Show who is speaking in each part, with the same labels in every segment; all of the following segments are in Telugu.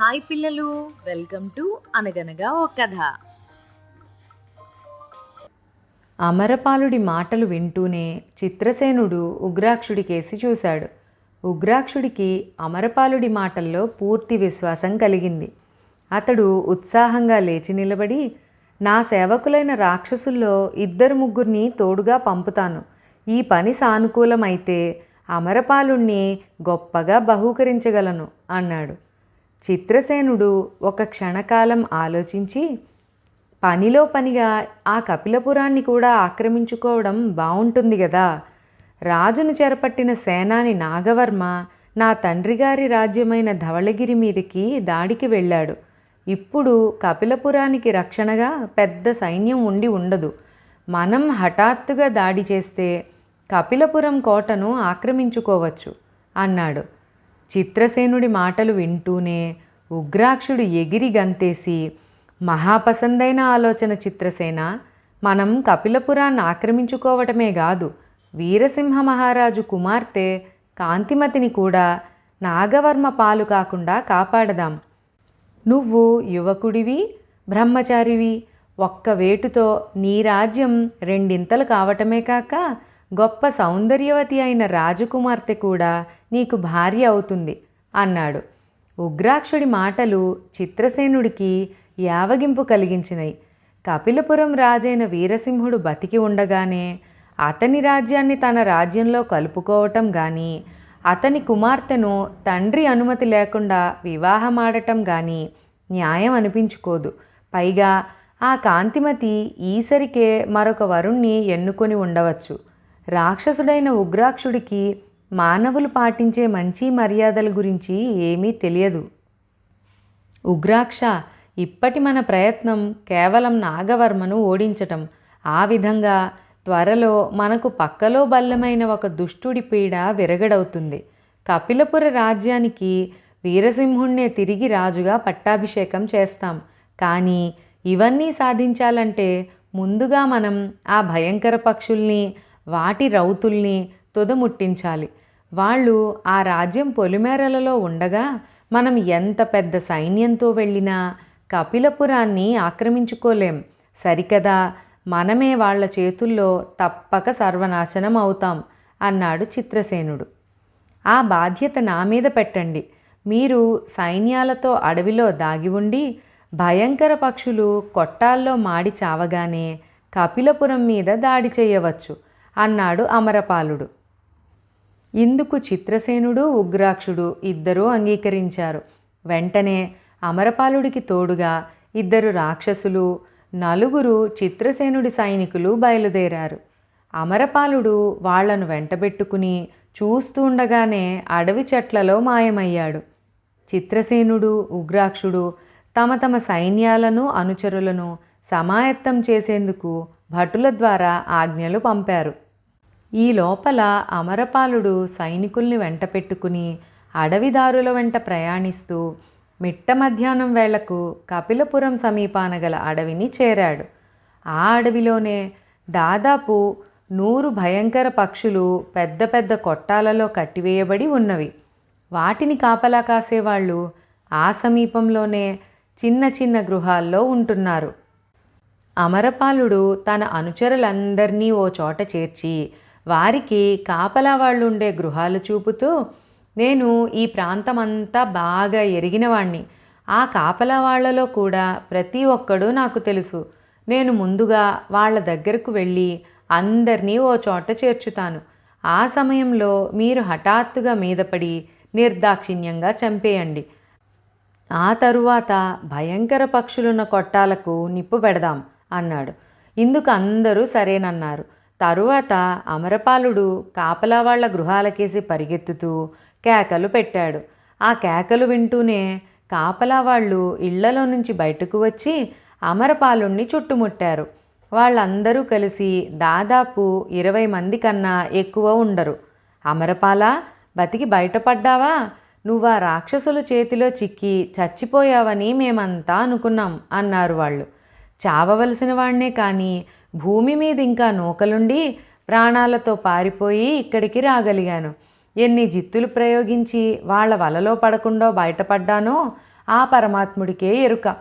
Speaker 1: హాయ్ పిల్లలు వెల్కమ్ టు అనగనగా ఓ కథ.
Speaker 2: అమరపాలుడి మాటలు వింటూనే చిత్రసేనుడు ఉగ్రాక్షుడికేసి చూశాడు. ఉగ్రాక్షుడికి అమరపాలుడి మాటల్లో పూర్తి విశ్వాసం కలిగింది. అతడు ఉత్సాహంగా లేచి నిలబడి నా సేవకులైన రాక్షసుల్లో ఇద్దరు ముగ్గురిని తోడుగా పంపుతాను. ఈ పని సానుకూలమైతే అమరపాలుణ్ణి గొప్పగా బహూకరించగలను అన్నాడు. చిత్రసేనుడు ఒక క్షణకాలం ఆలోచించి పనిలో పనిగా ఆ కపిలపురాన్ని కూడా ఆక్రమించుకోవడం బాగుంటుంది కదా రాజును చేరపట్టిన సేనాని నాగవర్మ నా తండ్రిగారి రాజ్యమైన ధవళగిరి మీదకి దాడికి వెళ్ళాడు. ఇప్పుడు కపిలపురానికి రక్షణగా పెద్ద సైన్యం ఉండి ఉండదు. మనం హఠాత్తుగా దాడి చేస్తే కపిలపురం కోటను ఆక్రమించుకోవచ్చు అన్నాడు. చిత్రసేనుడి మాటలు వింటూనే ఉగ్రాక్షుడు ఎగిరి గంతేసి మహాపసందైన ఆలోచన చిత్రసేన మనం కపిలపురాన్ని ఆక్రమించుకోవటమే కాదు వీరసింహ మహారాజు కుమార్తె కాంతిమతిని కూడా నాగవర్మ పాలు కాకుండా కాపాడదాం. నువ్వు యువకుడివి బ్రహ్మచారివి ఒక్క వేటుతో నీ రాజ్యం రెండింతలు కావటమే కాక గొప్ప సౌందర్యవతి అయిన రాజకుమార్తె కూడా నీకు భార్య అవుతుంది అన్నాడు. ఉగ్రాక్షుడి మాటలు చిత్రసేనుడికి యావగింపు కలిగించినాయి కపిలపురం రాజైన వీరసింహుడు బతికి ఉండగానే అతని రాజ్యాన్ని తన రాజ్యంలో కలుపుకోవటం కానీ అతని కుమార్తెను తండ్రి అనుమతి లేకుండా వివాహమాడటం కానీ న్యాయం అనిపించుకోదు. పైగా ఆ కాంతిమతి ఈసరికే మరొక వరుణ్ణి ఎన్నుకొని ఉండవచ్చు. రాక్షసుడైన ఉగ్రాక్షుడికి మానవులు పాటించే మంచి మర్యాదల గురించి ఏమీ తెలియదు. ఉగ్రాక్ష ఇప్పటి మన ప్రయత్నం కేవలం నాగవర్మను ఓడించటం. ఆ విధంగా త్వరలో మనకు పక్కలో బల్లమైన ఒక దుష్టుడి పీడ విరగడవుతుంది. కపిలపుర రాజ్యానికి వీరసింహుణ్ణే తిరిగి రాజుగా పట్టాభిషేకం చేస్తాం. కానీ ఇవన్నీ సాధించాలంటే ముందుగా మనం ఆ భయంకర పక్షుల్ని వాటి రౌతుల్ని తుదముట్టించాలి. వాళ్ళు ఆ రాజ్యం పొలిమేరలలో ఉండగా మనం ఎంత పెద్ద సైన్యంతో వెళ్ళినా కపిలపురాన్ని ఆక్రమించుకోలేం. సరికదా మనమే వాళ్ళ చేతుల్లో తప్పక సర్వనాశనం అవుతాం అన్నాడు చిత్రసేనుడు. ఆ బాధ్యత నా మీద పెట్టండి. మీరు సైన్యాలతో అడవిలో దాగి ఉండి భయంకర పక్షులు కొట్టాల్లో మాడి చావగానే కపిలపురం మీద దాడి చేయవచ్చు. అన్నాడు అమరపాలుడు. ఇందుకు చిత్రసేనుడు ఉగ్రాక్షుడు ఇద్దరూ అంగీకరించారు. వెంటనే అమరపాలుడికి తోడుగా ఇద్దరు రాక్షసులు నలుగురు చిత్రసేనుడి సైనికులు బయలుదేరారు. అమరపాలుడు వాళ్ళను వెంటబెట్టుకుని చూస్తుండగానే అడవి చెట్లలో మాయమయ్యాడు. చిత్రసేనుడు ఉగ్రాక్షుడు తమ తమ సైన్యాలను అనుచరులను సమాయత్తం చేసేందుకు భటుల ద్వారా ఆజ్ఞలు పంపారు. ఈ లోపల అమరపాలుడు సైనికుల్ని వెంట పెట్టుకుని అడవిదారుల వెంట ప్రయాణిస్తూ మిట్ట మధ్యాహ్నం వేళకు కపిలపురం సమీపాన గల అడవిని చేరాడు. ఆ అడవిలోనే దాదాపు నూరు భయంకర పక్షులు పెద్ద పెద్ద కొట్టాలలో కట్టివేయబడి ఉన్నవి. వాటిని కాపలా కాసేవాళ్ళు ఆ సమీపంలోనే చిన్న చిన్న గృహాల్లో ఉంటున్నారు. అమరపాలుడు తన అనుచరులందరినీ ఓ చోట చేర్చి వారికి కాపలా వాళ్ళు ఉండే గృహాలు చూపుతూ నేను ఈ ప్రాంతమంతా బాగా ఎరిగినవాణ్ణి. ఆ కాపలా వాళ్ళలో కూడా ప్రతి ఒక్కడూ నాకు తెలుసు. నేను ముందుగా వాళ్ళ దగ్గరకు వెళ్ళి అందరినీ ఓ చోట చేర్చుతాను. ఆ సమయంలో మీరు హఠాత్తుగా మీదపడి నిర్దాక్షిణ్యంగా చంపేయండి. ఆ తరువాత భయంకర పక్షులున్న కొట్టాలకు నిప్పు పెడదాం అన్నాడు. ఇందుకు అందరూ సరేనన్నారు. తరువాత అమరపాలుడు కాపలా వాళ్ళ గృహాలకేసి పరిగెత్తుతూ కేకలు పెట్టాడు. ఆ కేకలు వింటూనే కాపలా వాళ్ళు ఇళ్ళలో నుంచి బయటకు వచ్చి అమరపాలుణ్ణి చుట్టుముట్టారు. వాళ్ళందరూ కలిసి దాదాపు ఇరవై మంది కన్నా ఎక్కువ ఉండరు. అమరపాల బతికి బయటపడ్డావా? నువ్వు ఆ రాక్షసుల చేతిలో చిక్కి చచ్చిపోయావని మేమంతా అనుకున్నాం అన్నారు వాళ్ళు. చావవలసిన వాణ్ణే కానీ భూమి మీద ఇంకా నూకలుండి ప్రాణాలతో పారిపోయి ఇక్కడికి రాగలిగాను. ఎన్ని జిత్తులు ప్రయోగించి వాళ్ళ వలలో పడకుండా బయటపడ్డానో ఆ పరమాత్ముడికే ఎరుక.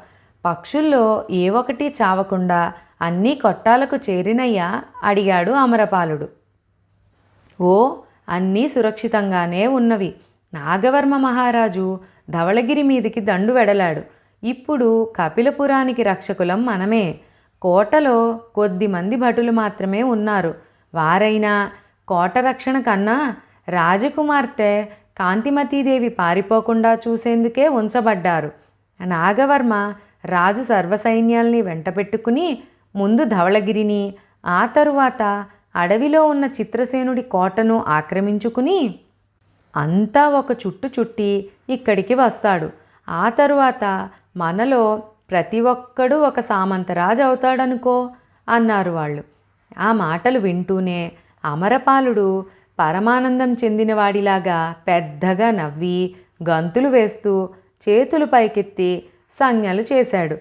Speaker 2: పక్షుల్లో ఏ ఒకటి చావకుండా అన్నీ కొట్టాలకు చేరినయ్యా అడిగాడు అమరపాలుడు. ఓ అన్నీ సురక్షితంగానే ఉన్నవి. నాగవర్మ మహారాజు ధవళగిరి మీదికి దండు వెడలాడు. ఇప్పుడు కపిలపురానికి రక్షకులం మనమే. కోటలో కొద్ది మంది భటులు మాత్రమే ఉన్నారు. వారైనా కోట రక్షణ కన్నా రాజకుమార్తె కాంతిమతీదేవి పారిపోకుండా చూసేందుకే ఉంచబడ్డారు. నాగవర్మ రాజు సర్వసైన్యాల్ని వెంటపెట్టుకుని ముందు ధవళగిరిని ఆ తరువాత అడవిలో ఉన్న చిత్రసేనుడి కోటను ఆక్రమించుకుని అంతా ఒక చుట్టు చుట్టి ఇక్కడికి వస్తాడు. ఆ తరువాత మనలో ప్రతి ఒక్కడూ ఒక సామంతరాజు అవుతాడనుకో అన్నారు వాళ్ళు. ఆ మాటలు వింటూనే అమరపాలుడు పరమానందం చెందినవాడిలాగా పెద్దగా నవ్వి గంతులు వేస్తూ చేతులు పైకెత్తి సంజ్ఞలు చేశాడు.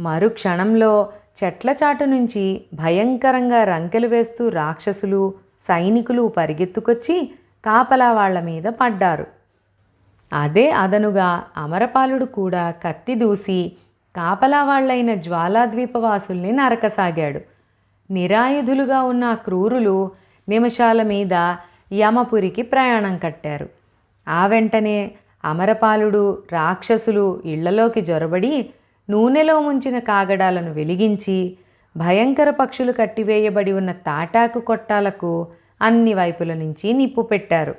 Speaker 2: మరుక్షణంలో చెట్ల చాటు నుంచి భయంకరంగా రంకెలు వేస్తూ రాక్షసులు సైనికులు పరిగెత్తుకొచ్చి కాపలా వాళ్ళ మీద పడ్డారు. అదే అదనుగా అమరపాలుడు కూడా కత్తి దూసి కాపలా వాళ్ళైన జ్వాలాద్వీపవాసుల్ని నరకసాగాడు. నిరాయుధులుగా ఉన్న క్రూరులు నిమిషాల మీద యమపురికి ప్రయాణం కట్టారు. ఆ వెంటనే అమరపాలుడు రాక్షసులు ఇళ్ళలోకి జొరబడి నూనెలో ముంచిన కాగడాలను వెలిగించి భయంకర పక్షులు కట్టివేయబడి ఉన్న తాటాకు కొట్టాలకు అన్ని వైపుల నుంచి నిప్పు పెట్టారు.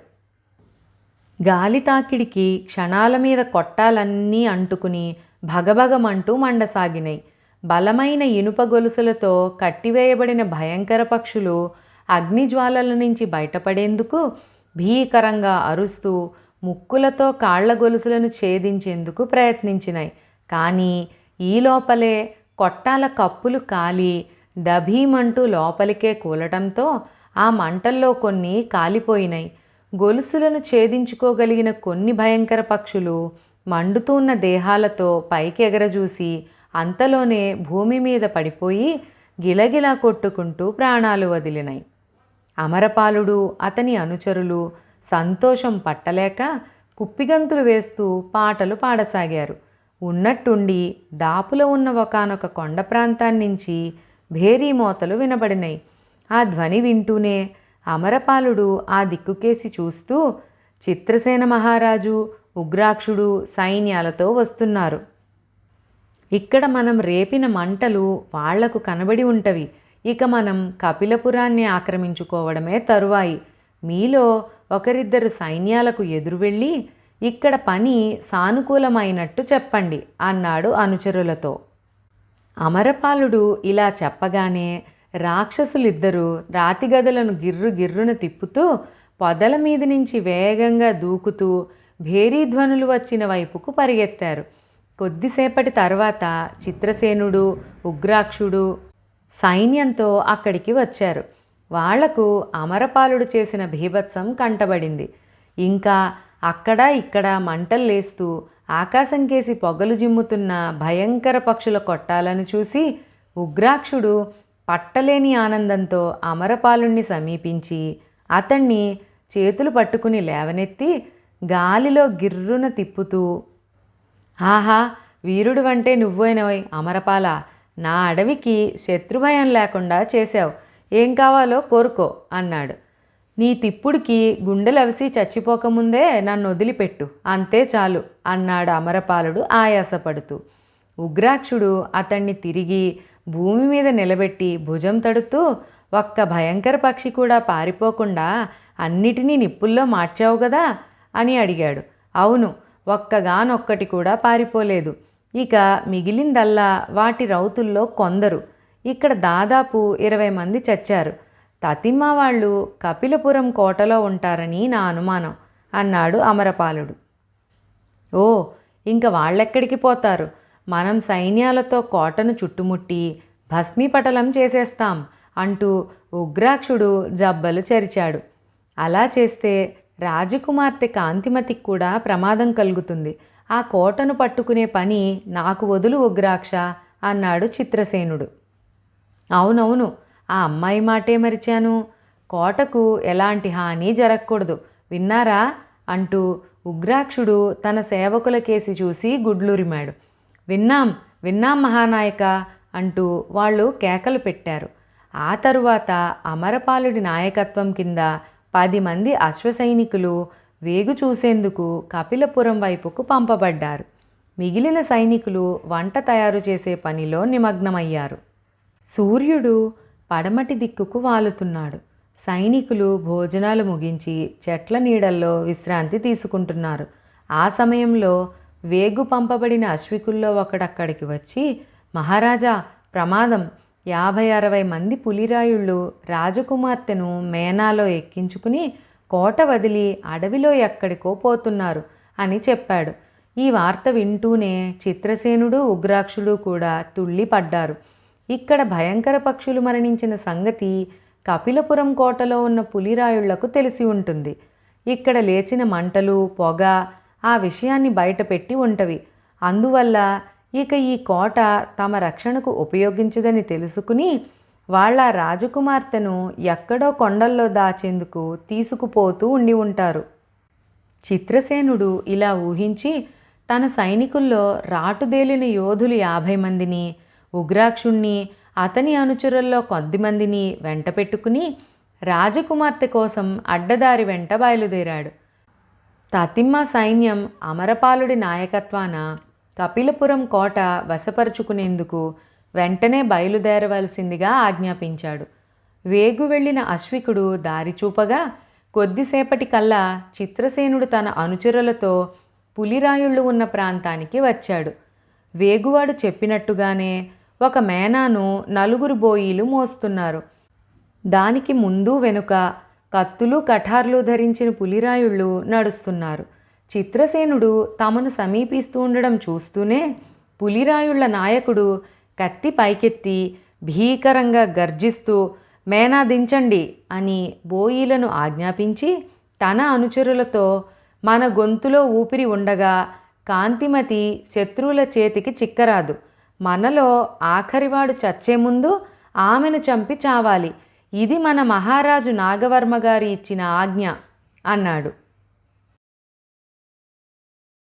Speaker 2: గాలి తాకిడికి క్షణాల మీద కొట్టాలన్నీ అంటుకుని భగభగమంటూ మండసాగినాయి బలమైన ఇనుప గొలుసులతో కట్టివేయబడిన భయంకర పక్షులు అగ్నిజ్వాలల నుంచి బయటపడేందుకు భీకరంగా అరుస్తూ ముక్కులతో కాళ్ళ గొలుసులను ఛేదించేందుకు ప్రయత్నించినాయి కానీ ఈ లోపలే కొట్టాల కప్పులు కాలి దభీమంటూ లోపలికే కూలటంతో ఆ మంటల్లో కొన్ని కాలిపోయినాయి గొలుసులను ఛేదించుకోగలిగిన కొన్ని భయంకర పక్షులు మండుతున్న దేహాలతో పైకి ఎగరజూసి అంతలోనే భూమి మీద పడిపోయి గిలగిలా కొట్టుకుంటూ ప్రాణాలు వదిలినాయి. అమరపాలుడు అతని అనుచరులు సంతోషం పట్టలేక కుప్పిగంతులు వేస్తూ పాటలు పాడసాగారు. ఉన్నట్టుండి దాపులో ఉన్న ఒకానొక కొండ ప్రాంతాన్నించి భేరీ మోతలు వినబడినాయి ఆ ధ్వని వింటూనే అమరపాలుడు ఆ దిక్కుకేసి చూస్తూ చిత్రసేన మహారాజు ఉగ్రాక్షుడు సైన్యాలతో వస్తున్నారు. ఇక్కడ మనం రేపిన మంటలు వాళ్ళకు కనబడి ఉంటవి. ఇక మనం కపిలపురాన్ని ఆక్రమించుకోవడమే తరువాయి. మీలో ఒకరిద్దరు సైన్యాలకు ఎదురు వెళ్ళి ఇక్కడ పని సానుకూలమైనట్టు చెప్పండి అన్నాడు అనుచరులతో. అమరపాలుడు ఇలా చెప్పగానే రాక్షసులిద్దరూ రాతిగదులను గిర్రు గిర్రున తిప్పుతూ పొదల మీద నుంచి వేగంగా దూకుతూ భేరీధ్వనులు వచ్చిన వైపుకు పరిగెత్తారు. కొద్దిసేపటి తర్వాత చిత్రసేనుడు ఉగ్రాక్షుడు సైన్యంతో అక్కడికి వచ్చారు. వాళ్ళకు అమరపాలుడు చేసిన భీభత్సం కంటబడింది. ఇంకా అక్కడ ఇక్కడ మంటలు లేస్తూ ఆకాశం కేసి పొగలు జిమ్ముతున్న భయంకర పక్షుల కొట్టాలను చూసి ఉగ్రాక్షుడు పట్టలేని ఆనందంతో అమరపాలుణ్ణి సమీపించి అతన్ని చేతులు పట్టుకుని లేవనెత్తి గాలిలో గిర్రున తిప్పుతూ ఆహా వీరుడు అంటే నువ్వేనోయ్ అమరపాల. నా అడవికి శత్రుభయం లేకుండా చేశావు. ఏం కావాలో కోరుకో అన్నాడు. నీ తిప్పుడికి గుండెలవిసి చచ్చిపోకముందే నన్ను వదిలిపెట్టు. అంతే చాలు అన్నాడు అమరపాలుడు ఆయాసపడుతూ. ఉగ్రాక్షుడు అతన్ని తిరిగి భూమి మీద నిలబెట్టి భుజం తడుతూ ఒక్క భయంకర పక్షి కూడా పారిపోకుండా అన్నిటినీ నిప్పుల్లో మార్చావు కదా అని అడిగాడు. అవును ఒక్కగానొక్కటి కూడా పారిపోలేదు. ఇక మిగిలిందల్లా వాటి రౌతుల్లో కొందరు. ఇక్కడ దాదాపు ఇరవై మంది చచ్చారు. తతిమ్మ వాళ్ళు కపిలపురం కోటలో ఉంటారని నా అనుమానం అన్నాడు అమరపాలుడు. ఓ ఇంక వాళ్ళెక్కడికి పోతారు? మనం సైన్యాలతో కోటను చుట్టుముట్టి భస్మీపటలం చేసేస్తాం అంటూ ఉగ్రాక్షుడు జబ్బలు చెరిచాడు. అలా చేస్తే రాజకుమార్తె కాంతిమతికి కూడా ప్రమాదం కలుగుతుంది. ఆ కోటను పట్టుకునే పని నాకు వదులు ఉగ్రాక్ష అన్నాడు చిత్రసేనుడు. అవునవును ఆ అమ్మాయి మాటే మరిచాను. కోటకు ఎలాంటి హాని జరగకూడదు. విన్నారా? అంటూ ఉగ్రాక్షుడు తన సేవకుల కేసి చూసి గుడ్లూరిమాడు. విన్నాం విన్నాం మహానాయక అంటూ వాళ్ళు కేకలు పెట్టారు. ఆ తరువాత అమరపాలుడి నాయకత్వం కింద పది మంది అశ్వసైనికులు వేగు చూసేందుకు కపిలపురం వైపుకు పంపబడ్డారు. మిగిలిన సైనికులు వంట తయారు చేసే పనిలో నిమగ్నమయ్యారు. సూర్యుడు పడమటి దిక్కుకు వాలుతున్నాడు. సైనికులు భోజనాలు ముగించి చెట్ల నీడల్లో విశ్రాంతి తీసుకుంటున్నారు. ఆ సమయంలో వేగు పంపబడిన అశ్వికుల్లో ఒకడక్కడికి వచ్చి మహారాజా ప్రమాదం! యాభై అరవై మంది పులిరాయుళ్ళు రాజకుమార్తెను మేనాలో ఎక్కించుకుని కోట వదిలి అడవిలో ఎక్కడికో పోతున్నారు అని చెప్పాడు. ఈ వార్త వింటూనే చిత్రసేనుడు ఉగ్రాక్షుడు కూడా తుళ్ళి పడ్డారు ఇక్కడ భయంకర పక్షులు మరణించిన సంగతి కపిలపురం కోటలో ఉన్న పులిరాయుళ్ళకు తెలిసి ఉంటుంది. ఇక్కడ లేచిన మంటలు పొగ ఆ విషయాన్ని బయటపెట్టి ఉంటవి. అందువల్ల ఇక ఈ కోట తమ రక్షణకు ఉపయోగించదని తెలుసుకుని వాళ్ళ రాజకుమార్తెను ఎక్కడో కొండల్లో దాచేందుకు తీసుకుపోతూ ఉండి ఉంటారు. చిత్రసేనుడు ఇలా ఊహించి తన సైనికుల్లో రాటుదేలిన యోధులు యాభై మందిని ఉగ్రాక్షుణ్ణి అతని అనుచరుల్లో కొద్దిమందిని వెంట పెట్టుకుని రాజకుమార్తె కోసం అడ్డదారి వెంట బయలుదేరాడు. తతిమ్మ సైన్యం అమరపాలుడి నాయకత్వాన కపిలపురం కోట వశపరుచుకునేందుకు వెంటనే బయలుదేరవలసిందిగా ఆజ్ఞాపించాడు. వేగు వెళ్ళిన అశ్వికుడు దారి చూపగా కొద్దిసేపటి కల్లా చిత్రసేనుడు తన అనుచరులతో పులిరాయుళ్ళు ఉన్న ప్రాంతానికి వచ్చాడు. వేగువాడు చెప్పినట్టుగానే ఒక మేనాను నలుగురు బోయీలు మోస్తున్నారు. దానికి ముందు వెనుక కత్తులు కఠార్లు ధరించిన పులిరాయుళ్ళు నడుస్తున్నారు. చిత్రసేనుడు తమను సమీపిస్తూ ఉండడం చూస్తూనే పులిరాయుళ్ళ నాయకుడు కత్తి పైకెత్తి భీకరంగా గర్జిస్తూ మేనా దించండి అని బోయీలను ఆజ్ఞాపించి తన అనుచరులతో మన గొంతులో ఊపిరి ఉండగా కాంతిమతి శత్రువుల చేతికి చిక్కరాదు. మనలో ఆఖరివాడు చచ్చే ముందు ఆమెను చంపి చావాలి. ఇది మన మహారాజు నాగవర్మ గారి ఇచ్చిన ఆజ్ఞ అన్నాడు.